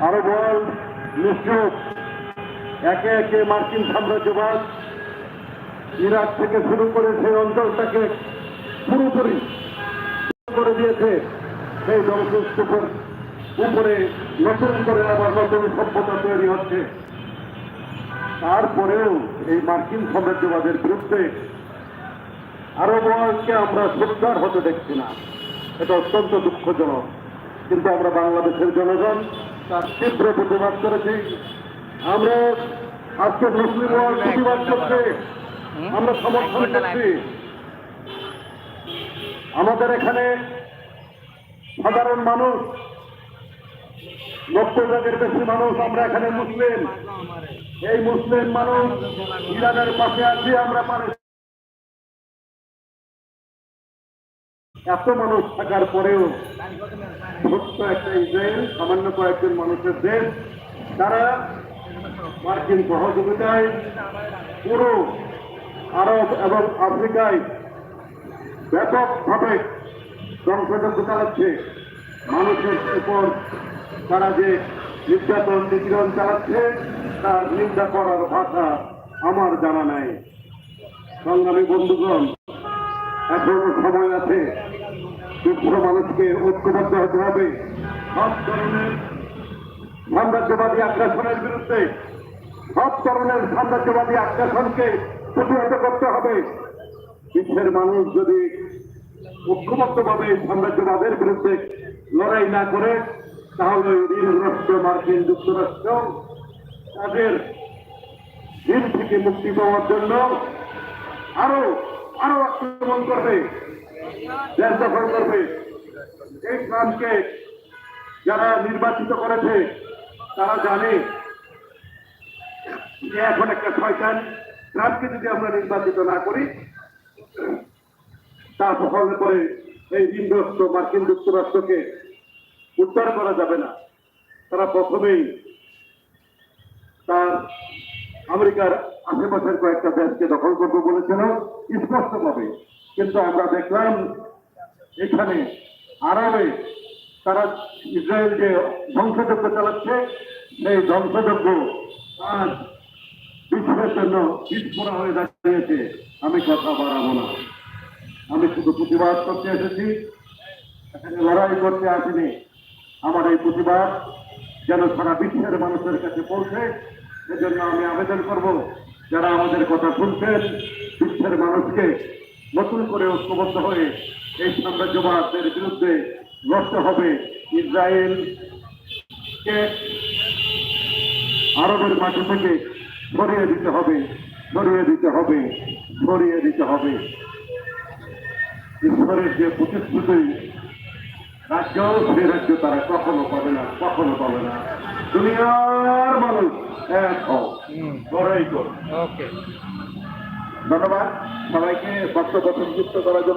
আরও বল, নিশ্চুপ। একে একে মার্কিন সাম্রাজ্যবাদ ইরাক থেকে শুরু করে সেই অঞ্চলটাকে পুরোপুরি করে দিয়েছে। সেই ধ্বংসস্তূপের উপরে নতুন করে আবার নতুন সভ্যতা তৈরি হচ্ছে। তারপরেও এই মার্কিন সাম্রাজ্যবাদের বিরুদ্ধে আরবকে আমরা সোচ্চার হতে দেখছি না। এটা অত্যন্ত দুঃখজনক। কিন্তু আমরা বাংলাদেশের জনগণ তার তীব্র প্রতিবাদ করেছি। আমরা আজকে মুসলিম ওয়ার্ল্ড প্রতিবাদ করছে। আমরা সমর্থন করছি। আমাদের এখানে সাধারণ মানুষ নব্বই ভাগের বেশি মানুষ আমরা এখানে মুসলিম। এই মুসলিম মানুষ ইরানের পাশে আছি আমরা পারে এত মানুষ থাকার পরেও ছোট্ট একটা ইসরায়েল, সামান্য কয়েকজন মানুষের দেশ, তারা মার্কিন সহযোগিতায় পুরো আরব এবং আফ্রিকায় ব্যাপকভাবে ধ্বংসযজ্ঞ চালাচ্ছে। মানুষের উপর তারা যে নির্যাতন, নিপীড়ন চালাচ্ছে, তার নিন্দা করার ভাষা আমার জানা নাই। সংগ্রামী বন্ধুগণ, এখনও সময় আছে বিশ্ব মানুষকে ঐক্যবদ্ধ হতে হবে। সব ধরনের সাম্রাজ্যবাদী আগ্রাসনের বিরুদ্ধে, সব ধরনের সাম্রাজ্যবাদী আগ্রাসনকে প্রতিহত করতে হবে। বিশ্বের মানুষ যদি ঐক্যবদ্ধভাবে সাম্রাজ্যবাদের বিরুদ্ধে লড়াই না করে, তাহলে ঋণগ্রস্ত মার্কিন যুক্তরাষ্ট্র তাদের ঋণ থেকে মুক্তি পাওয়ার জন্য আরও আরও আক্রমণ করবে। দেশ দখল করবে এই ট্রাম্পকে যারা নির্বাচিত করেছে, তারা জানে যে এখন একটা শয়তান ট্রাম্পকে যদি আমরা নির্বাচিত না করি তা দখল করে এই ঋণগ্রস্ত মার্কিন যুক্তরাষ্ট্রকে উদ্ধার করা যাবে না। তারা প্রথমেই তার আমেরিকার আশেপাশের কয়েকটা দেশকে দখল করবে বলেছিল, স্পষ্টভাবে। কিন্তু আমরা দেখলাম এখানে আরবে তারা ইসরায়েল যে ধ্বংসযজ্ঞ চালাচ্ছে। সেই ধ্বংসযজ্ঞ আজ বিশ্বের জন্য পিছপোড়া হয়ে দাঁড়িয়েছে। আমি কথা বাড়াবো না। আমি শুধু প্রতিবাদ করতে এসেছি। এখানে লড়াই করতে আসিনি। আমার এই প্রতিবাদ যেন সারা বিশ্বের মানুষের কাছে পৌঁছে। সেজন্য আমি আবেদন করব, যারা আমাদের কথা শুনছেন, বিশ্বের মানুষকে নতুন করে ঐক্যবদ্ধ হয়ে এই সাম্রাজ্যবাদের বিরুদ্ধে লড়তে হবে। ইসরায়েলকে আরবের মাটি থেকে সরিয়ে দিতে হবে সরিয়ে দিতে হবে সরিয়ে দিতে হবে। ঈশ্বরের যে প্রতিশ্রুতি রাজ্য সে রাজ্য তারা কখনো পাবে না কখনো পাবে না। দুনিয়ার মানুষ এক হও। লড়াই কর। ধন্যবাদ। সবাইকে বক্তব্য সংযুক্ত করার জন্য